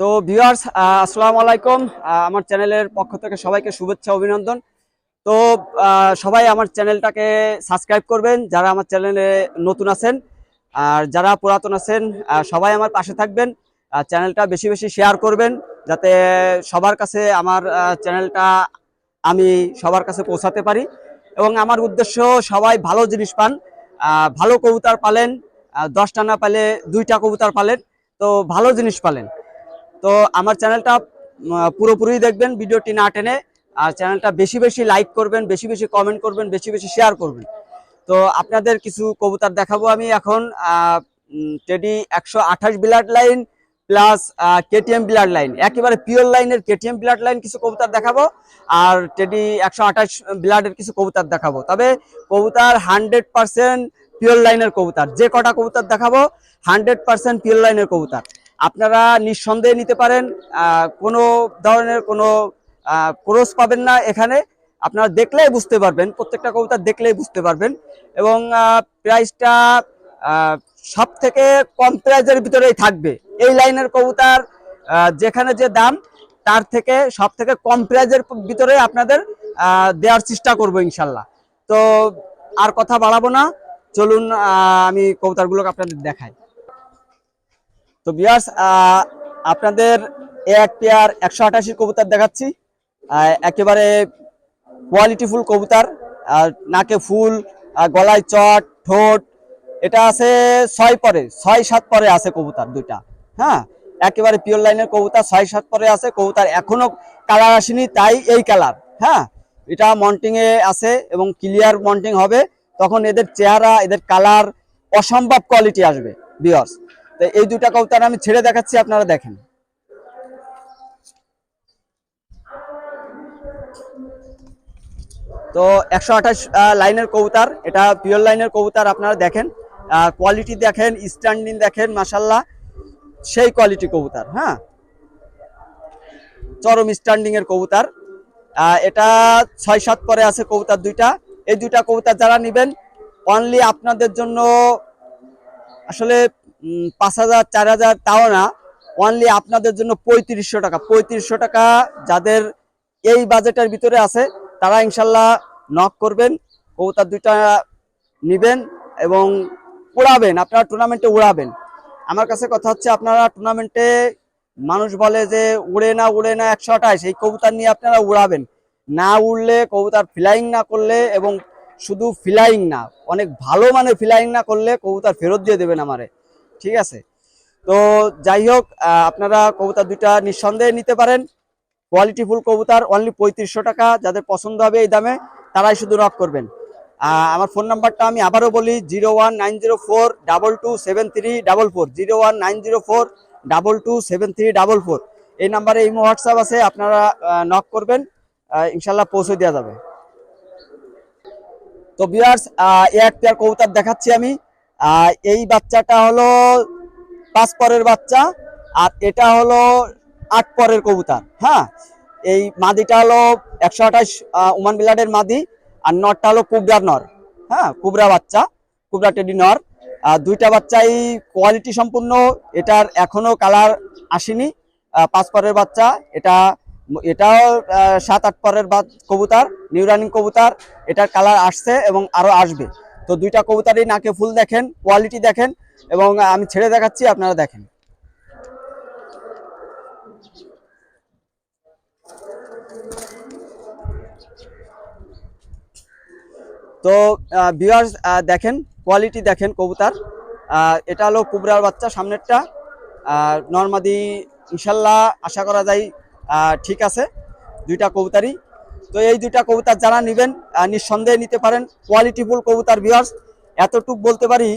তো ভিউয়ার্স আসসালামু আলাইকুম। আমার চ্যানেলের পক্ষ থেকে সবাইকে শুভেচ্ছা, অভিনন্দন। তো সবাই আমার চ্যানেলটাকে সাবস্ক্রাইব করবেন যারা আমার চ্যানেলে নতুন আছেন। আর যারা পুরাতন আছেন সবাই আমার পাশে থাকবেন। চ্যানেলটা বেশি বেশি শেয়ার করবেন যাতে সবার কাছে আমার চ্যানেলটা আমি সবার কাছে পৌঁছাতে পারি। এবং আমার উদ্দেশ্য, সবাই ভালো জিনিস পান। ভালো কবুতর পালেন। দশটা না পালে দুইটা কবুতর পালেন। তো ভালো জিনিস পালেন। তো আমার চ্যানেলটা পুরোপুরি দেখবেন ভিডিওটি না টেনে। আর চ্যানেলটা বেশি বেশি লাইক করবেন, বেশি বেশি কমেন্ট করবেন, বেশি বেশি শেয়ার করবেন। তো আপনাদের কিছু কবুতর দেখাবো আমি এখন টেডি একশো আঠাশ blood line plus KTM blood line একেবারে পিওর লাইনের কেটিএম ব্লাড লাইন কিছু কবুতর দেখাবো, আর টেডি একশো আঠাশ ব্লাডের কিছু কবুতর দেখাবো। তবে কবুতর হান্ড্রেড পার্সেন্ট পিওর লাইনের কবুতর। যে কটা কবুতর দেখাবো হান্ড্রেড পার্সেন্ট পিওর লাইনের কবুতর। আপনারা নিঃসন্দেহে নিতে পারেন কোনো ধরনের কোনো ক্রোস পাবেন না এখানে। আপনারা দেখলেই বুঝতে পারবেন, প্রত্যেকটা কবুতর দেখলেই বুঝতে পারবেন। এবং প্রাইসটা সব থেকে কম প্রাইজের ভিতরেই থাকবে। এই লাইনের কবুতর যেখানে যে দাম, তার থেকে সব থেকে কম প্রাইজের ভিতরে আপনাদের দেওয়ার চেষ্টা করব ইনশাল্লাহ। তো, আর কথা বাড়াবো না। চলুন আমি কবুতরগুলোকে আপনাদের দেখাই। তো বিয়ার্স আপনাদের এক পেয়ার একশো আটাশি কবুতর দেখাচ্ছি। একেবারে কোয়ালিটিফুল কবুতর, আর নাকে ফুল গলায় চট, ঠোঁট, এটা আছে ছয় পরে, ছয় সাত পরে আছে কবুতার দুইটা হ্যাঁ? একেবারে পিওর লাইনের কবুতর, ছয় সাত পরে আছে কবুতার, এখনও কালার আসেনি, তাই এই কালার হ্যাঁ? এটা মন্টিং এ আছে এবং ক্লিয়ার মন্টিং হবে, তখন এদের চেহারা, এদের কালার অসম্ভব কোয়ালিটি আসবে বিয়ার্স এই দুইটা কবুতর আমি ছেড়ে দেখাচ্ছি, আপনারা দেখেন। তো একশো আঠাশ লাইনের কবুতর, এটা পিওর লাইনের কবুতর, আপনারা দেখেন। কোয়ালিটি দেখেন স্ট্যান্ডিং দেখেন মাসাল্লাহ সেই কোয়ালিটি কবুতর হ্যাঁ? চরম স্ট্যান্ডিং এর কবুতর। এটা ছয় সাত পরে আছে কবুতর দুইটা। এই দুইটা কবুতর যারা নেবেন অনলি আপনাদের জন্য আসলে পাঁচ হাজার, চার হাজার তাও না অনলি আপনাদের জন্য পঁয়ত্রিশশো টাকা। পঁয়ত্রিশশো টাকা যাদের এই বাজেটের ভিতরে আছে, তারা ইনশাল্লাহ নক করবেন, কবুতর দুইটা নিবেন এবং উড়াবেন, আপনারা টুর্নামেন্টে উড়াবেন। আমার কাছে কথা হচ্ছে, আপনারা টুর্নামেন্টে মানুষ বলে যে উড়ে না উড়ে না একশো আঠাশ এই কবুতর নিয়ে আপনারা উড়াবেন। না উড়লে কবুতর ফ্লাইং না করলে এবং শুধু ফ্লাইং না, অনেক ভালো মানে ফ্লাইং না করলে কবুতর ফেরত দিয়ে দেবেন আমারে। ঠিক আছে? তো যাই হোক আপনারা কবুতর দুইটা নিঃসন্দেহে নিতে পারেন। কোয়ালিটি ফুল কবুতর অনলি পঁয়ত্রিশশো টাকা। যাদের পছন্দ হবে এই দামে, তারাই শুধু নক করবেন। আমার ফোন নাম্বারটা আমি আবারও বলি zero one nine zero four double two seven three double four zero one nine zero four double two seven three double four এই নাম্বারে ইমো হোয়াটসঅ্যাপ আছে, আপনারা নক করবেন ইনশাল্লাহ পৌঁছে দেওয়া যাবে। তো বিয়ার্স এক পেয়ার কবুতর দেখাচ্ছি আমি। আহ, এই বাচ্চাটা হলো পাঁচ পরের বাচ্চা আর এটা হলো আট পরের কবুতর হ্যাঁ? এই মাদিটা হলো একশো আঠাশ উমান বিলাডের মাদি আর নরটা হলো কুবরার নর হ্যাঁ? কুবরা বাচ্চা কুবরা টেডি নর। আর দুইটা বাচ্চাই কোয়ালিটি সম্পূর্ণ এটার এখনও কালার আসেনি পাঁচ পরের বাচ্চা এটা এটাও সাত আট পরের বাচ- কবুতর নিউ রানিং কবুতর এটার কালার আসছে এবং আরও আসবে। তো দুইটা কবুতরই নাকে ফুল দেখেন কোয়ালিটি দেখেন এবং আমি ছেড়ে দেখাচ্ছি, আপনারা দেখেন। তো ভিউয়ার্স দেখেন কোয়ালিটি দেখেন কবুতার। এটা হলো কুবরার বাচ্চা সামনেরটা। নর্মাদি, ইনশাল্লাহ আশা করা যায় ঠিক আছে। দুইটা কবুতারই। তো এই দুইটা কবুতর যারা নেবেন নিঃসন্দেহে নিতে পারেন। কোয়ালিটিফুল কবুতর ভিউয়ার্স এতটুক বলতে পারি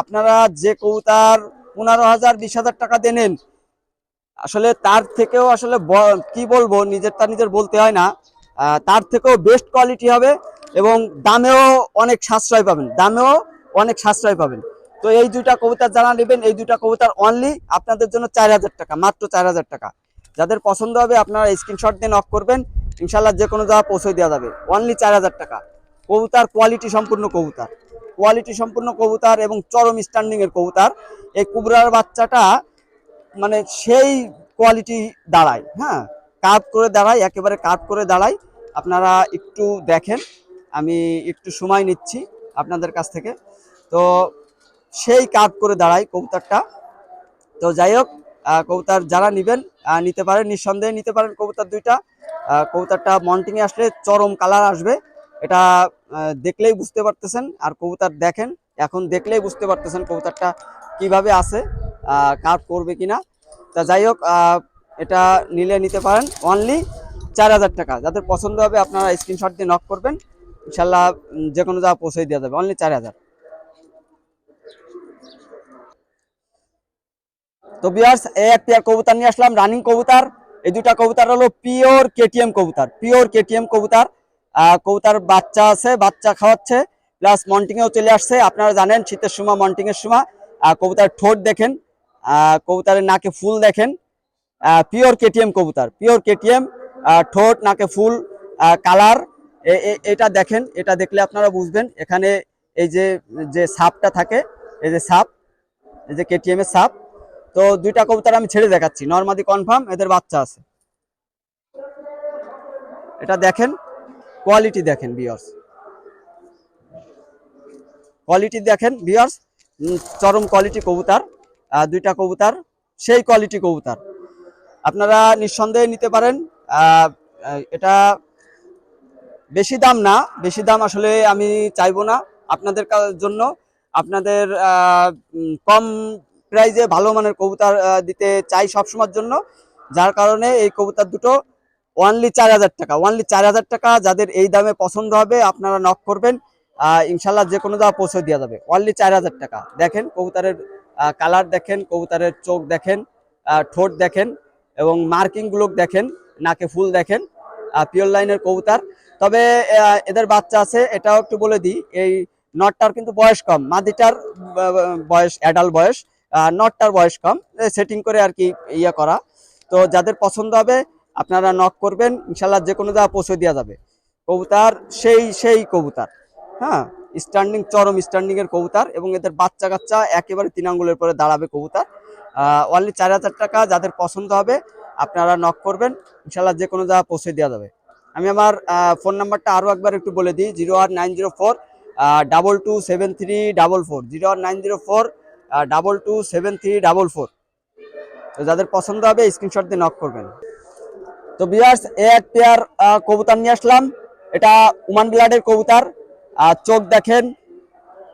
আপনারা যে কবুতর পনেরো হাজার, বিশ হাজার টাকা দিয়ে নেন, আসলে তার থেকেও আসলে কি বলব নিজেরটা নিজের বলতে হয় না। তার থেকেও বেস্ট কোয়ালিটি হবে এবং দামেও অনেক সাশ্রয় পাবেন, দামেও অনেক সাশ্রয় পাবেন। তো এই দুইটা কবুতর যারা নেবেন, এই দুইটা কবুতর অনলি আপনাদের জন্য চার হাজার টাকা, মাত্র চার হাজার টাকা। যাদের পছন্দ হবে, আপনারা স্ক্রিনশট দিয়ে নক করবেন। ইনশাল্লাহ যে কোনো জায়গায় পৌঁছে দেওয়া যাবে। অনলি চার হাজার টাকা। কবুতর কোয়ালিটি সম্পূর্ণ কবুতার। কোয়ালিটি সম্পূর্ণ কবুতর এবং চরম স্ট্যান্ডিং এর কবুতর। এই কুবরার বাচ্চাটা মানে সেই কোয়ালিটি দাঁড়ায় হ্যাঁ? কাপ করে দাঁড়ায়, একেবারে কাপ করে দাঁড়ায়। আপনারা একটু দেখেন। আমি একটু সময় নিচ্ছি আপনাদের কাছ থেকে। তো সেই কাপ করে দাঁড়ায় কবুতরটা। তো যাই হোক কবুতর যারা নেবেন নিতে পারেন, নিঃসন্দেহে নিতে পারেন কবুতর দুইটা। কবুতরটা মন্টিংয়ে আসলে চরম কালার আসবে। এটা দেখলেই বুঝতে পারতেছেন। আর কবুতর দেখেন, এখন দেখলেই বুঝতে পারতেছেন কবুতরটা কীভাবে আছে কাপ করবে কিনা। তা যাই হোক এটা নিলে নিতে পারেন অনলি চার হাজার টাকা। যাদের পছন্দ হবে, আপনারা স্ক্রিনশট দিয়ে নক করবেন। ইনশাল্লাহ যে কোনো জায়গা পৌঁছে দেওয়া যাবে। অনলি চার হাজার। তো বিয়ার্স এই এক পেয়ার কবুতর নিয়ে আসলাম রানিং কবুতর। এই দুটা কবুতর হলো পিওর কেটিএম কবুতর, পিওর কেটিএম কবুতর কবুতর বাচ্চা আছে, বাচ্চা খাওয়াচ্ছে, প্লাস মন্টিংয়েও চলে আসছে, আপনারা জানেন শীতের সময় মন্টিং এর সময় কবুতর ঠোঁট দেখেন কবুতরের নাকে ফুল দেখেন পিওর কেটিএম কবুতার, পিওর কেটিএম ঠোঁট, নাকে ফুল কালার এটা দেখেন, এটা দেখলে আপনারা বুঝবেন, এখানে এই যে যে সাপটা থাকে, এই যে সাপ, এই যে কেটিএম এর সাপ তো দুইটা কবুতর আমি ছেড়ে দেখাচ্ছি। নর্মাদি কনফার্ম এদের বাচ্চা আছে। এটা দেখেন কোয়ালিটি দেখেন বিয়ার্স কোয়ালিটি দেখেন বিয়ার্স চরম কোয়ালিটি কবুতর। দুইটা কবুতর, সেই কোয়ালিটি কবুতর। আপনারা নিঃসন্দেহে নিতে পারেন। এটা বেশি দাম না, বেশি দাম আসলে আমি চাইব না। আপনাদের জন্য আপনাদের কম প্রাইজে ভালো মানের কবুতর দিতে চাই সবসময়ের জন্য। যার কারণে এই কবুতর দুটো ওয়ানলি চার হাজার টাকা ওয়ানলি চার হাজার টাকা যাদের এই দামে পছন্দ হবে আপনারা নক করবেন। ইনশাল্লাহ যে কোনো জায়গা পৌঁছে দেওয়া যাবে। ওয়ানলি চার হাজার টাকা। দেখেন কবুতরের কালার দেখেন, কবুতরের চোখ দেখেন ঠোঁট দেখেন এবং মার্কিংগুলো দেখেন, নাকে ফুল দেখেন পিওর লাইনের কবুতর। তবে এদের বাচ্চা আছে, এটাও একটু বলে দিই, এই নটটার কিন্তু বয়স কম, মাদিটার বয়স অ্যাডাল্ট বয়স। নটটার বয়স কম। সেটিং করে আর কি ইয়ে করা। তো যাদের পছন্দ হবে, আপনারা নক করবেন। ইনশাল্লাহ যে কোনো জায়গা পৌঁছে দেওয়া যাবে। কবুতার, সেই সেই কবুতার। হ্যাঁ স্ট্যান্ডিং চরম স্ট্যান্ডিং এর কবুতর এবং এদের বাচ্চা কাচ্চা একেবারে তিন আঙ্গুলের পরে দাঁড়াবে কবুতর। অনলি চার হাজার টাকা যাদের পছন্দ হবে, আপনারা নক করবেন। ইনশাল্লাহ যে কোনো জায়গা পৌঁছে দেওয়া যাবে। আমি আমার ফোন নাম্বারটা আরও একবার একটু বলে দিই zero one nine zero four double two seven three double four zero one nine zero four double two seven three double four তো যাদের পছন্দ হবে স্ক্রিনশট দিয়ে নক করবেন। তো বিয়ার্স এ এক পেয়ার কবুতর নিয়ে আসলাম। এটা উমান ব্লাডের কবুতার। চোখ দেখেন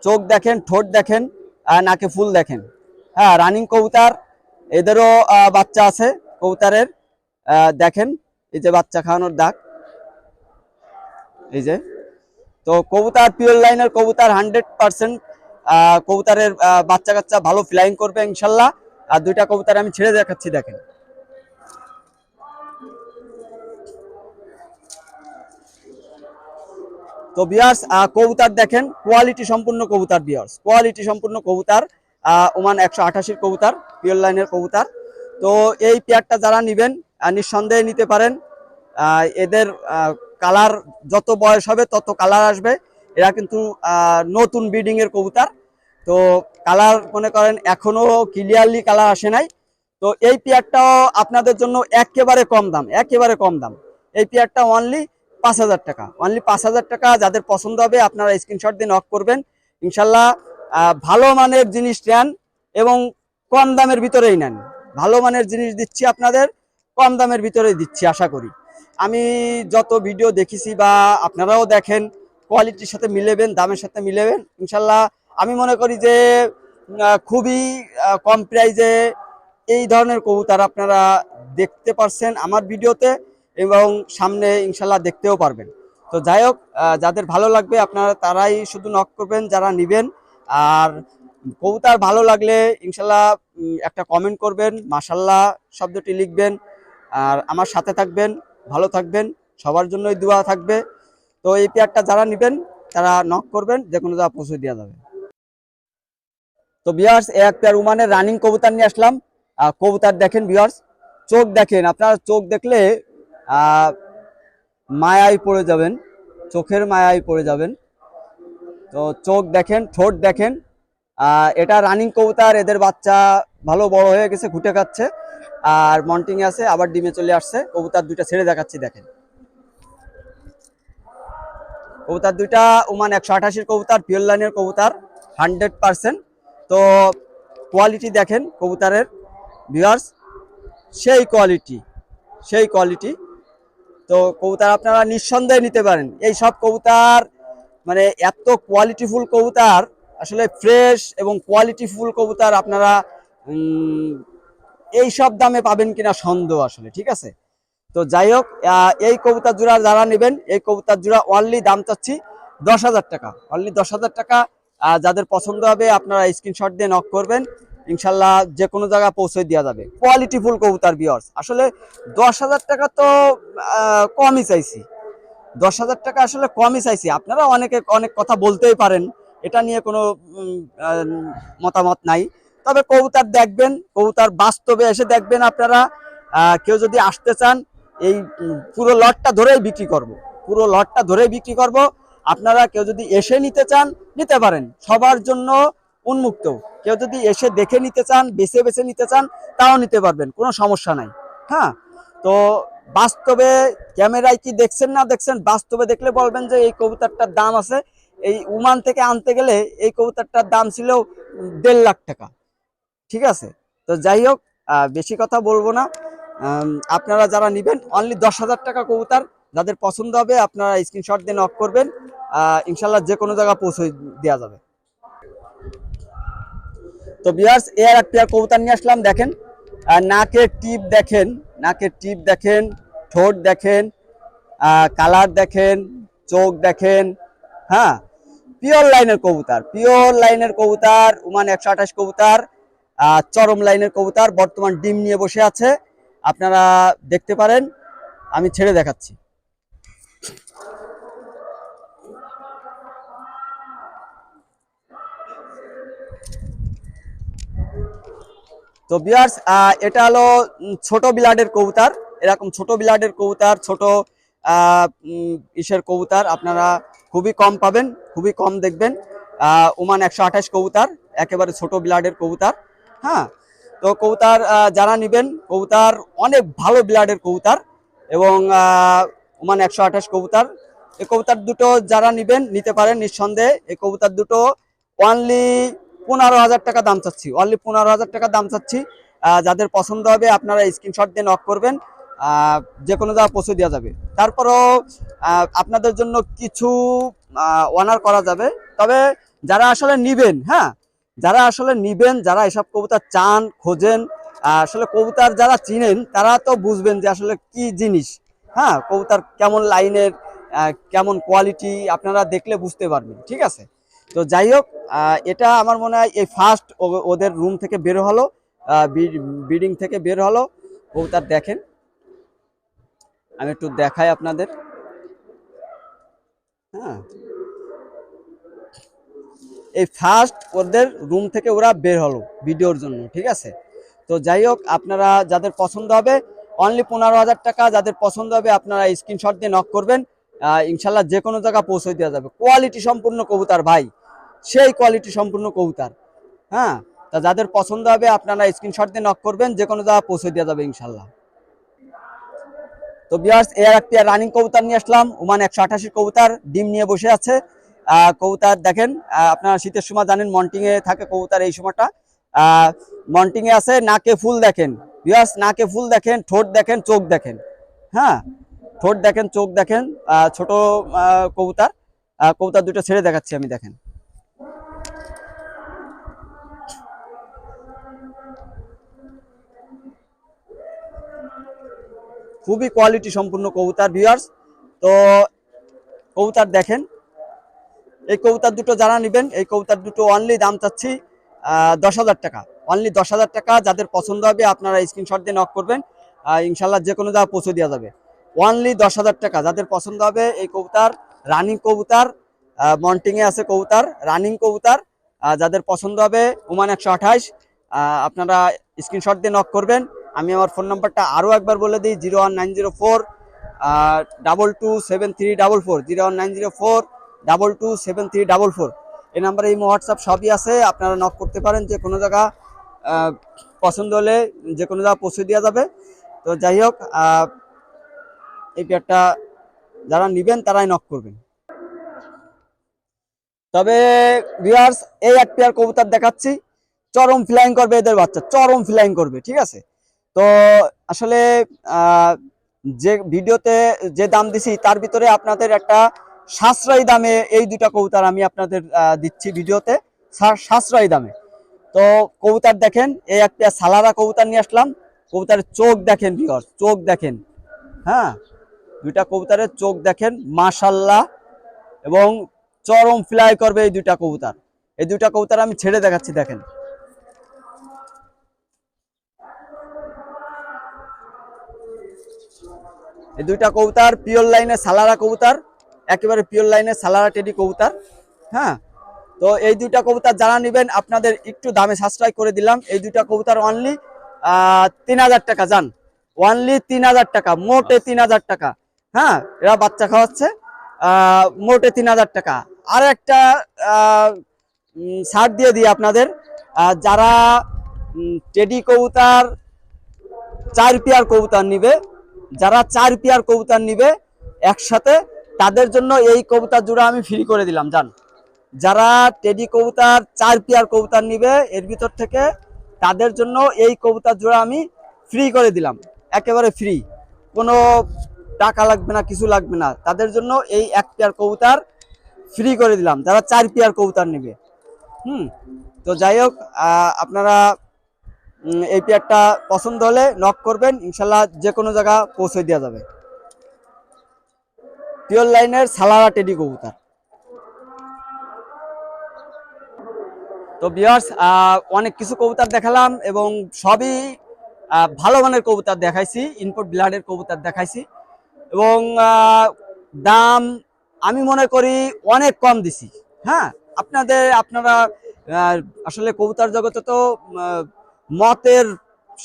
চোখ দেখেন, ঠোঁট দেখেন নাকে ফুল দেখেন। হ্যাঁ রানিং কবুতার। এদেরও বাচ্চা আছে কবুতারের। দেখেন, এই যে বাচ্চা খাওয়ানোর দাগ। এই যে। তো কবুতার পিওর লাইনের কবুতার হান্ড্রেড পার্সেন্ট কবুতরের বাচ্চা কাচ্চা ভালো ফ্লাইং করবে ইনশাল্লাহ। আর দুইটা কবুতর আমি ছেড়ে দেখাচ্ছি, দেখেন। তো বিয়ার্স কবুতর দেখেন কোয়ালিটি সম্পূর্ণ কবুতর বিয়ার্স কোয়ালিটি সম্পূর্ণ কবুতর ওমান একশো আঠাশির কবুতর পিওর লাইনের কবুতর। তো এই পেয়ারটা যারা নেবেন নিঃসন্দেহে নিতে পারেন। এদের কালার যত বয়স হবে তত কালার আসবে। এরা কিন্তু নতুন ব্রিডিং এর কবুতর। তো কালার মনে করেন এখনও ক্লিয়ারলি কালার আসে নাই। তো এই পেয়ারটাও আপনাদের জন্য একেবারে কম দাম, একেবারে কম দাম। এই পেয়ারটা অনলি পাঁচ হাজার টাকা। অনলি পাঁচ হাজার টাকা, যাদের পছন্দ হবে আপনারা স্ক্রিনশট দিয়ে নক করবেন। ইনশাল্লাহ ভালো মানের জিনিস নেন এবং কম দামের ভিতরেই নেন। ভালো মানের জিনিস দিচ্ছি আপনাদের, কম দামের ভিতরেই দিচ্ছি, আশা করি। আমি যত ভিডিও দেখেছি বা আপনারাও দেখেন কোয়ালিটির সাথে মিলেবেন, দামের সাথে মিলেবেন। ইনশাল্লাহ আমি মনে করি যে খুবই কম প্রাইজে এই ধরনের কবুতর আপনারা দেখতে পারছেন আমার ভিডিওতে এবং সামনে ইনশাল্লাহ দেখতেও পারবেন। তো যাই হোক যাদের ভালো লাগবে আপনারা তারাই শুধু নক করবেন, যারা নিবেন। আর কবুতর ভালো লাগলে ইনশাল্লাহ একটা কমেন্ট করবেন মাসাল্লাহ শব্দটি লিখবেন। আর আমার সাথে থাকবেন, ভালো থাকবেন, সবার জন্যই দোয়া থাকবে। তো এই পেয়ারটা যারা নিবেন, তারা নক করবেন, যে কোনো জায়গা পৌঁছে দেওয়া যাবে। তো বিয়ার্স এক পেয়ার উমানের রানিং কবুতার নিয়ে আসলাম। কবুতর দেখেন বিয়ার্স চোখ দেখেন, আপনার চোখ দেখলে মায়ায় পড়ে যাবেন, চোখের মায়ায় পড়ে যাবেন। তো চোখ দেখেন, ঠোঁট দেখেন এটা রানিং কবুতার, এদের বাচ্চা ভালো বড় হয়ে গেছে, ঘুটে খাচ্ছে। আর মন্টিং আছে, আবার ডিমে চলে আসছে, কবুতার দুইটা ছেড়ে দেখাচ্ছি, দেখেন। কবুতর দুইটা, ওমান একশো আঠাশির কবুতর, পিওর লাইনের কবুতর, হান্ড্রেড পার্সেন্ট। তো কোয়ালিটি দেখেন কবুতারের ভিউয়ার্স সেই কোয়ালিটি সেই কোয়ালিটি তো কবুতার আপনারা নিঃসন্দেহে নিতে পারেন। এই সব কবুতর মানে এত কোয়ালিটিফুল কবুতর, আসলে ফ্রেশ এবং কোয়ালিটিফুল কবুতর আপনারা এই সব দামে পাবেন কিনা সন্দেহ আসলে, ঠিক আছে? তো যাই হোক এই কবুতর জোড়া যারা নেবেন, এই কবুতর জোড়া অনলি দাম চাচ্ছি দশ হাজার টাকা। অনলি দশ হাজার টাকা। যাদের পছন্দ হবে, আপনারা স্ক্রিনশট দিয়ে নক করবেন। ইনশাল্লাহ যে কোনো জায়গায় পৌঁছে দেওয়া যাবে। কোয়ালিটিফুল কবুতর বিয়ার্স আসলে দশ হাজার টাকা তো কমই চাইছি। দশ হাজার টাকা আসলে কমই চাইছি। আপনারা অনেকে, অনেক কথা বলতেই পারেন। এটা নিয়ে কোনো মতামত নাই। তবে কবুতর দেখবেন, কবুতর বাস্তবে এসে দেখবেন আপনারা। কেউ যদি আসতে চান এই পুরো লটটা ধরেই বিক্রি করব। পুরো লটটা ধরেই বিক্রি করব। আপনারা কেউ যদি এসে নিতে চান, নিতে পারেন। সবার জন্য উন্মুক্ত। কেউ যদি এসে দেখে নিতে চান, বেছে বেছে নিতে চান, তাও নিতে পারবেন। কোনো সমস্যা নাই। হ্যাঁ? তো বাস্তবে ক্যামেরায় কি দেখছেন না দেখছেন, বাস্তবে দেখলে বলবেন যে এই কবুতরটার দাম আছে। এই উমান থেকে আনতে গেলে এই কবুতরটার দাম ছিল দেড় লাখ টাকা। ঠিক আছে? তো যাই হোক বেশি কথা বলব না। আপনারা যারা নেবেন অনলি দশ হাজার টাকা কবুতর, যাদের পছন্দ হবে, আপনারা স্ক্রিনশট দিয়ে নক করবেন ইনশাল্লাহ যে কোনো জায়গা পৌঁছে দেওয়া যাবে। তো বিয়ার্স এর এক পেয়ার কবুতর নিয়ে আসলাম, দেখেন। নাকের টিপ দেখেন, নাকের টিপ দেখেন, ঠোঁট দেখেন কালার দেখেন, চোখ দেখেন হ্যাঁ? পিওর লাইনের কবুতার পিওর লাইনের কবুতর, উমান একশো আঠাশ কবুতর চরম লাইনের কবুতর, বর্তমান ডিম নিয়ে বসে আছে। আপনারা দেখতে পারেন, আমি ছেড়ে দেখাচ্ছি। তো বিয়ার্স এটা হলো ছোট বিলাডের কবুতর। এরকম ছোট বিলাডের কবুতর, ছোট ইসের কবুতর আপনারা খুবই কম পাবেন, খুবই কম দেখবেন। ওমান একশো আঠাশ কবুতর, একেবারে ছোট বিলাডের কবুতর। হ্যাঁ তো কৌতার যারা নেবেন, কবুতর অনেক ভালো ব্লাডের কৌতার এবং ওমান একশো আঠাশ কবুতার। এই কবুতর দুটো যারা নেবেন, নিতে পারেন নিঃসন্দেহে। এই কবুতর দুটো অনলি পনেরো হাজার টাকা দাম চাচ্ছি। অনলি পনেরো হাজার টাকা দাম চাচ্ছি। যাদের পছন্দ হবে আপনারা স্ক্রিনশট দিয়ে নক করবেন। যে কোনো জায়গা পৌঁছে দেওয়া যাবে। তারপরও আপনাদের জন্য কিছু অনার করা যাবে। তবে যারা আসলে নিবেন হ্যাঁ যারা আসলে নিবেন, যারা এসব কবুতর চান, খোঁজেন আসলে কবুতর যারা চিনেন, তারা তো বুঝবেন যে আসলে কি জিনিস। হ্যাঁ কবুতর কেমন লাইনের কেমন কোয়ালিটি আপনারা দেখলে বুঝতে পারবেন, ঠিক আছে? তো যাই হোক এটা আমার মনে হয় এই ফার্স্ট ওদের রুম থেকে বের হলো বিডিং থেকে বের হলো। কবুতর দেখেন। আমি একটু দেখাই আপনাদের। হ্যাঁ। এই ফার্স্ট ওদের রুম থেকে ওরা বের হলো ভিডিওর জন্য, ঠিক আছে? তো যাই হোক, আপনারা যাদের পছন্দ হবে অনলি পনেরো হাজার টাকা, যাদের পছন্দ হবে, আপনারা স্ক্রিনশট দিয়ে নক করবেন। ইনশাল্লাহ যে কোনো জায়গা পৌঁছে দেওয়া যাবে। কোয়ালিটি সম্পূর্ণ কবুতর ভাই, সেই কোয়ালিটি সম্পূর্ণ কবুতর হ্যাঁ? তা যাদের পছন্দ হবে, আপনারা স্ক্রিনশট দিয়ে নক করবেন যে কোনো জায়গা পৌঁছে দেওয়া যাবে ইনশাল্লাহ। তো বিয়ার্স এর এক পেয়ার রানিং কবুতর নিয়ে আসলাম। ওমান একশো আঠাশি কবুতর, ডিম নিয়ে বসে আছে। কবুতর দেখেন আপনারা শীতের সময় জানেন মন্টিং এ থাকে কবুতর এই সময়টা। মন্টিং এ আছে নাকে ফুল দেখেন। বিয়ার্স নাকে ফুল দেখেন ঠোঁট দেখেন চোখ দেখেন। হ্যাঁ ঠোঁট দেখেন চোখ দেখেন ছোট কবুতর। আহ, দুটো ছেড়ে দেখাচ্ছি আমি দেখেন। খুবই কোয়ালিটি সম্পূর্ণ কবুতর ভিউয়ার্স তো কবুতর দেখেন এই কবুতর দুটো যারা নেবেন, এই কবুতর দুটো অনলি দাম চাচ্ছি দশ হাজার টাকা। অনলি দশ হাজার টাকা, যাদের পছন্দ হবে আপনারা স্ক্রিনশট দিয়ে নক করবেন ইনশাল্লাহ যে কোনো জায়গায় পৌঁছে দেওয়া যাবে। অনলি দশ হাজার টাকা, যাদের পছন্দ হবে এই কবুতর রানিং কবুতর মন্টিংয়ে আছে কবুতর রানিং কবুতার যাদের পছন্দ হবে ওমান একশো আঠাশ আপনারা স্ক্রিনশট দিয়ে নক করবেন। আমি আমার ফোন নাম্বারটা আরও একবার বলে দিই zero one nine zero four double two seven three double four zero one nine zero four double two seven three double four এই নাম্বারে এই হোয়াটসঅ্যাপ সবই আছে। আপনারা নক করতে পারেন যে কোনো জায়গা পছন্দ হলে যে কোনো জায়গায় পৌঁছে দেওয়া যাবে। তো যাই হোক এই পেয়ারটা যারা নিবেন তারাই নক করবেন। তবে ভিউয়ার্স এই এক পেয়ার কবুতর দেখাচ্ছি। চরম ফ্লাইং করবে এদের বাচ্চা, চরম ফ্লাইং করবে, ঠিক আছে? তো আসলে যে ভিডিওতে যে দাম দিছি, তার ভিতরে আপনাদের একটা সাশ্রয়ী দামে এই দুটা কবুতর আমি আপনাদের দিচ্ছি ভিডিওতে। সাশ্রয়ী দামে। তো কবুতর দেখেন, এই একটা সালারা কবুতর নিয়ে আসলাম। কবুতরের চোখ দেখেন ভিউয়ার্স চোখ দেখেন। হ্যাঁ দুইটা কবুতরের চোখ দেখেন মাশাল্লাহ এবং চরম ফ্লাই করবে এই দুইটা কবুতর। এই দুইটা কবুতর আমি ছেড়ে দেখাচ্ছি, দেখেন। এই দুইটা কবুতর পিওর লাইনে সালারা কবুতর। একেবারে পিওর লাইনে সালারা টেডি কবুতর হ্যাঁ? তো এই দুইটা কবুতর যারা নেবেন, আপনাদের একটু দামে সাশ্রয় করে দিলাম। এই দুইটা কবুতর অনলি তিন হাজার টাকা যান। অনলি তিন হাজার টাকা, মোটে তিন হাজার টাকা হ্যাঁ? এরা বাচ্চা খাওয়াচ্ছে মোটে তিন হাজার টাকা। আর একটা ছাড় দিয়ে দিই আপনাদের যারা টেডি কবুতর, চার পেয়ার কবুতর নিবে, যারা চার পেয়ার কবুতর নিবে, একসাথে তাদের জন্য এই কবুতর জোড়া আমি ফ্রি করে দিলাম, জান। যারা টেডি কবুতর, চার পেয়ার কবুতর নিবে, এর ভিতর থেকে তাদের জন্য এই কবুতর জোড়া আমি ফ্রি করে দিলাম। একেবারে ফ্রি কোনো টাকা লাগবে না, কিছু লাগবে না। তাদের জন্য এই এক পেয়ার কবুতর ফ্রি করে দিলাম, যারা চার পেয়ার কবুতর নেবে। হুম, তো যাই হোক আপনারা এই পেয়ারটা পছন্দ হলে নক করবেন, ইনশাল্লাহ যে কোনো জায়গা পৌঁছে দেওয়া যাবে। পিওর লাইনের সালারা টেডি কবুতর। তো বিয়ার্স অনেক কিছু কবুতর দেখালাম এবং সবই ভালো মানের কবুতর দেখাইছি ইনপুট ব্লাডের কবুতর দেখাইছি। এবং দাম আমি মনে করি অনেক কম দিছি। হ্যাঁ আপনাদের, আপনারা আসলে কবুতর জগতে তো মতের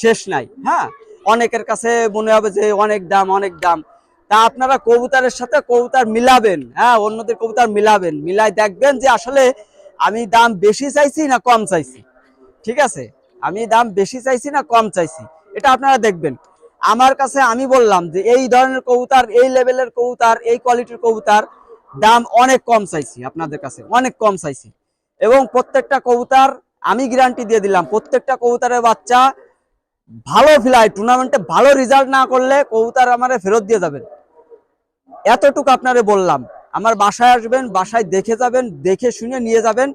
শেষ নাই। হ্যাঁ অনেকের কাছে মনে হবে যে অনেক দাম অনেক দাম। তা আপনারা কবুতারের সাথে কবুতর মিলাবেন হ্যাঁ অন্যদের কবুতর মিলাবেন, মিলাই দেখবেন যে আসলে আমি দাম বেশি চাইছি না কম চাইছি। ঠিক আছে? আমি দাম বেশি চাইছি না কম চাইছি। এটা আপনারা দেখবেন। আমার কাছে আমি বললাম যে এই ধরনের কবুতর, এই লেভেলের কবুতর, এই কোয়ালিটির কবুতর দাম অনেক কম চাইছি আপনাদের কাছে, অনেক কম চাইছি। এবং প্রত্যেকটা কবুতর আমি গ্যারান্টি দিয়ে দিলাম, প্রত্যেকটা কবুতরের বাচ্চা ভালো ফিলাই টুর্নামেন্টে ভালো রেজাল্ট না করলে কবুতর আমারে ফেরত দিয়ে যাবেন এতটুকু আপনারে বললাম। আমার বাসায় আসবেন, বাসায় দেখে যাবেন, দেখে শুনে নিয়ে যাবেন।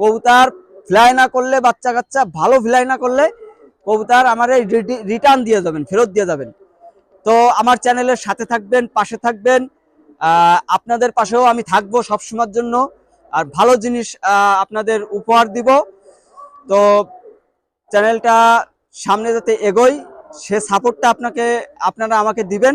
কবুতর ফ্লাই না করলে, বাচ্চা কাচ্চা ভালো ফ্লাই না করলে কবুতর আমার এই রিটার্ন দিয়ে যাবেন, ফেরত দিয়ে যাবেন। তো আমার চ্যানেলের সাথে থাকবেন, পাশে থাকবেন। আপনাদের পাশেও আমি থাকব সবসময়ের জন্য। আর ভালো জিনিস আপনাদের উপহার দিব। তো চ্যানেলটা সামনে যাতে এগোই সে সাপোর্টটা আপনাকে, আপনারা আমাকে দিবেন।